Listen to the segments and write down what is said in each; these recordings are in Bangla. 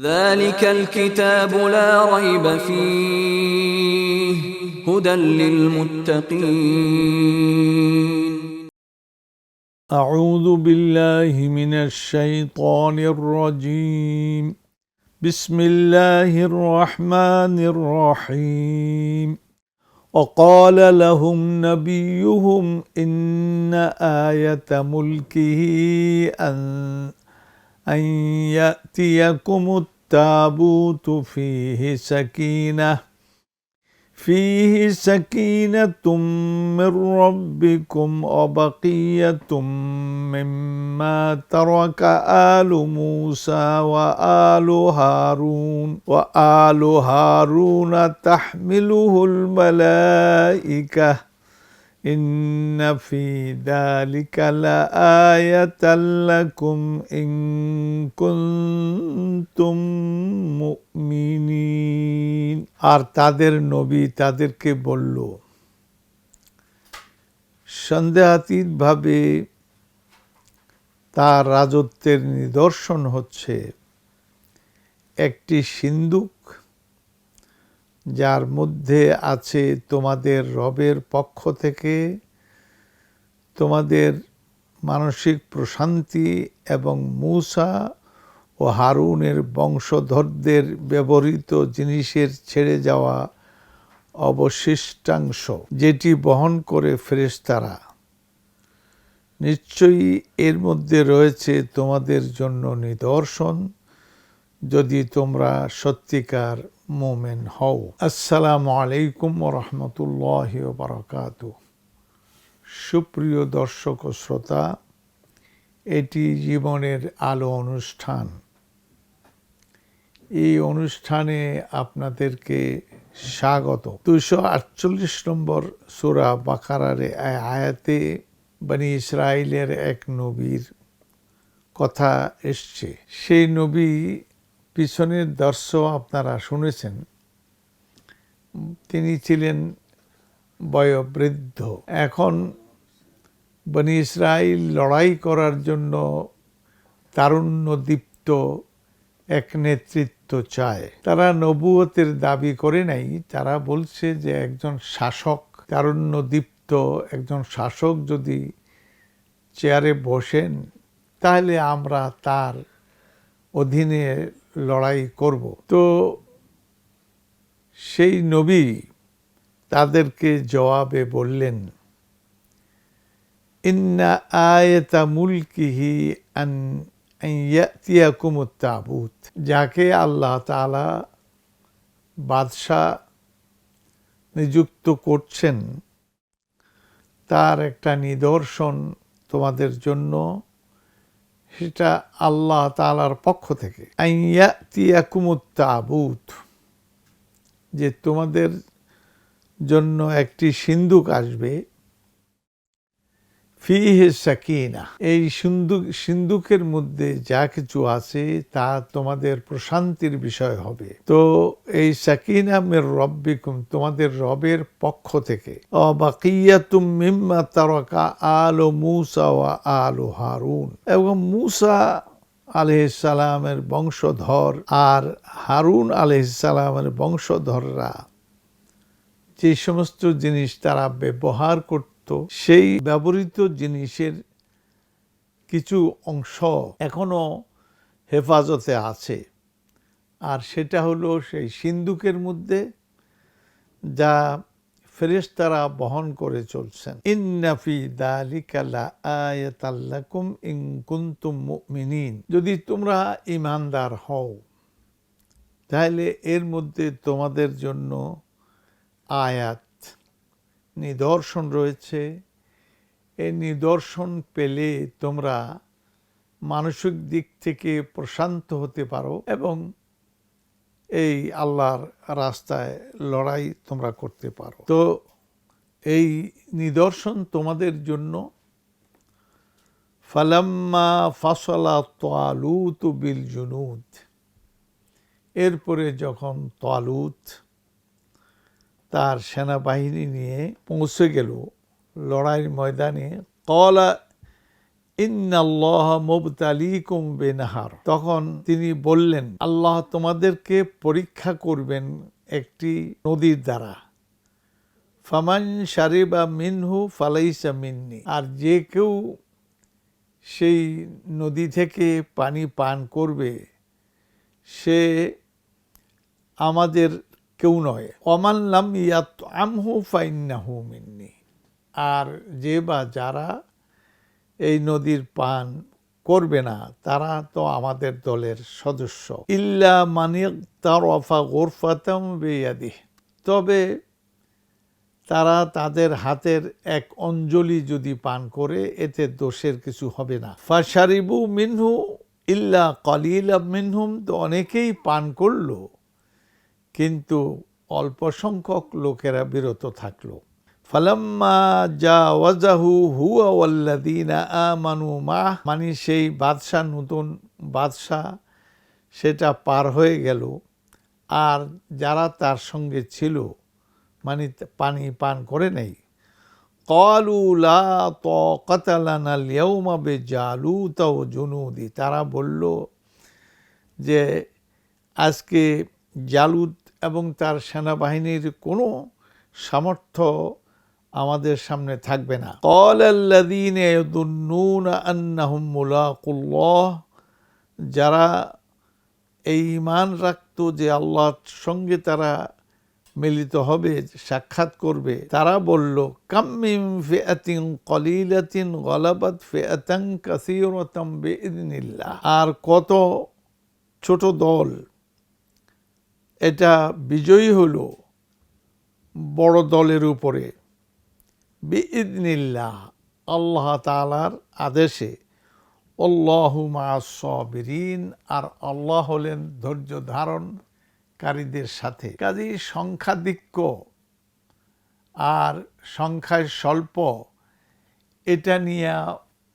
ذلك الكتاب لا ريب فيه هدى للمتقين. أعوذ بالله من الشيطان الرجيم. بسم الله الرحمن الرحيم. وقال لهم نبيهم إن آية ملكه أن أن يأتيكم التابوت فيه سكينة فيه سكينة من ربكم وبقية مما ترك آل موسى وآل هارون وآل هارون تحمله الملائكة. إن في ذلك لآية لكم إن كنتم মুমিনিন আর তাদের নবী তাদেরকে বলল সন্দেহাতীতভাবে তার রাজত্বের নিদর্শন হচ্ছে একটি সিন্দুক যার মধ্যে আছে তোমাদের রবের পক্ষ থেকে তোমাদের মানসিক প্রশান্তি এবং মূসা ও হারুনের বংশধরদের ব্যবহৃত জিনিসের ছেড়ে যাওয়া অবশিষ্টাংশ, যেটি বহন করে ফেরেশতারা। নিশ্চয়ই এর মধ্যে রয়েছে তোমাদের জন্য নিদর্শন যদি তোমরা সত্যিকার মোমেন হও। আসসালামু আলাইকুম রহমতুল্লাহ বারকাত। সুপ্রিয় দর্শক ও শ্রোতা, এটি জীবনের আলো অনুষ্ঠান। এই অনুষ্ঠানে আপনাদেরকে স্বাগত। দুশো আটচল্লিশ নম্বর সুরা বাকারার আয়াতে বানি ইসরায়েলের এক নবীর কথা এসছে। সেই নবী পিছনের দর্শ আপনারা শুনেছেন, তিনি ছিলেন বয়োবৃদ্ধ। এখন বনি ইসরায়েল লড়াই করার জন্য তারুণ্যদীপ্ত এক নেতৃত্ব চায়। তারা নবুয়তের দাবি করে নাই, তারা বলছে যে একজন শাসক তারুণ্যদীপ্ত একজন শাসক যদি চেয়ারে বসেন, তাহলে আমরা তার অধীনে লড়াই করব। তো সেই নবী তাদেরকে জবাবে বললেন, ইন্না আয়তা মুলকিহি আন তাবুত যাকে আল্লাহ তালা বাদশাহ নিযুক্ত করছেন, তার একটা নিদর্শন তোমাদের জন্য সেটা আল্লাহ তালার পক্ষ থেকে। তাবুত যে তোমাদের জন্য একটি সিন্ধুক আসবে ফিহে সাকিনা, এই সিন্ধুক সিন্ধুকের মধ্যে যা কিছু আছে তা তোমাদের প্রশান্তির বিষয় হবে। তো এই সাকিনা মের রব্বিকুম, তোমাদের রবের পক্ষ থেকে। মিম্মা তারকা আলো মুসা ও আলো হারুন। এবং মুসা আলহিসালামের বংশধর আর হারুন আলহিসালামের বংশধররা যে সমস্ত জিনিস তারা ব্যবহার করত সেই ব্যবহৃত জিনিসের কিছু অংশ এখনও হেফাজতে আছে। আর সেটা হলো সেই সিন্ধুকের মধ্যে যা ফেরেশতারা বহন করে চলছেন। ইন্নাফি দালিকালা আয়াতাল্লাকুম ইন যদি তোমরা ইমানদার হও, তাহলে এর মধ্যে তোমাদের জন্য আয়াত নিদর্শন রয়েছে। এই নিদর্শন পেলে তোমরা মানসিক দিক থেকে প্রশান্ত হতে পারো এবং এই আল্লাহর রাস্তায় লড়াই তোমরা করতে পারো। তো এই নিদর্শন তোমাদের জন্য। ফালাম্মা ফাসলা তোয়ালুত বিল জুনুদ। এরপরে যখন তোয়ালুত তার সেনাবাহিনী নিয়ে পৌঁছে গেল। লড়াইয়ের ময়দানে কলা, ইন্নাল্লাহ মুবতালিকুম বেনাহার। তখন তিনি বললেন, আল্লাহ তোমাদেরকে পরীক্ষা করবেন একটি নদীর দ্বারা। ফামান সারিবা মিনহু ফালাইসা মিন্নি। আর যে কেউ সেই নদী থেকে পানি পান করবে, সে আমাদের কেউ নয়। অমানলাম ইয়াত আমহু ফাইন্নাহু মিন্নি। আর যে বা যারা এই নদীর পান করবে না, তারা তো আমাদের দলের সদস্য। ইল্লা মানিক তার অফা গোরফাতম বেয়াদি তবে তারা তাদের হাতের এক অঞ্জলি যদি পান করে, এতে দোষের কিছু হবে না। ফাশারিবু মিনহু ইল্লা কলিলা মিনহুম, তো অনেকেই পান করল। কিন্তু অল্প সংখ্যক লোকেরা বিরত থাকল। ফালাম্মা যা ওয়াজাহু হুয়া ওয়াল্লাদিনা আমানু মা মানে সেই বাদশাহ, নতুন বাদশাহ, সেটা পার হয়ে গেল। আর যারা তার সঙ্গে ছিল মানে পানি পান করে নেই। কলু লা তালানা লিয়াউমা বে জালু তাও জুনুদি, তারা বলল যে, আজকে জালুদ এবং তার সেনাবাহিনীর কোনো সামর্থ্য আমাদের সামনে থাকবে না। কলাল্লাদিন আন্নাহুম মুলাকুল্লাহ, যারা এই ইমান রাখতো যে আল্লাহর সঙ্গে তারা মিলিত হবে, সাক্ষাৎ করবে, তারা বলল কাম্মিম ফিআতিন কলিলাতিন গলাবাত ফিআতান কাসীরাতাম বিইذنিল্লাহ আর কত ছোট দল এটা বিজয়ী হল বড় দলের উপরে। বিইদনিল্লাহ, আল্লাহ তালার আদেশে। অল্লাহু মাসবিরিন আর আল্লাহ হলেন ধৈর্য ধারণকারীদের সাথে। কাজী সংখ্যাধিক্য আর সংখ্যায় স্বল্প, এটা নিয়ে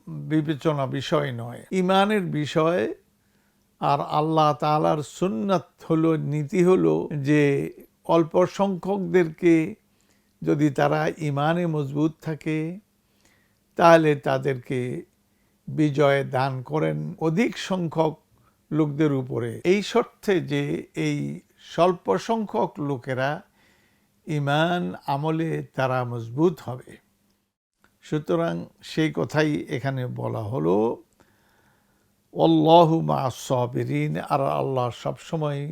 বিবেচনা বিষয় নয়। ইমানের বিষয় আর আল্লাহ তালার সুন্নাত হলো, নীতি হলো যে অল্প সংখ্যকদেরকে যদি তারা ইমানে মজবুত থাকে, তাহলে তাদেরকে বিজয় দান করেন অধিক সংখ্যক লোকদের উপরে। এই শর্তে যে এই স্বল্প সংখ্যক লোকেরা ইমান আমলে তারা মজবুত হবে। সুতরাং সেই কথাই এখানে বলা হলো। অল্লাহু মা সবিরিন আর আল্লাহ সবসময়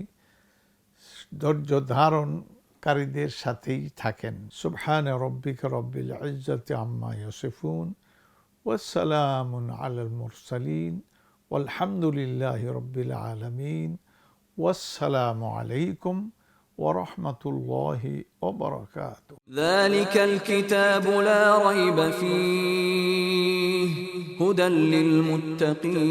ধৈর্য ধারণকারীদের সাথেই থাকেন সুবহান রব্বিক রব্বিল ইজ্জতি আম্মা ইয়সিফুন ওয়াসালাম আলাল মুরসালিন والحمدلله رب العالمين والسلام عليكم ورحمة الله وبركاته ذلك الكتاب لا ريب فيه هدى للمتقين.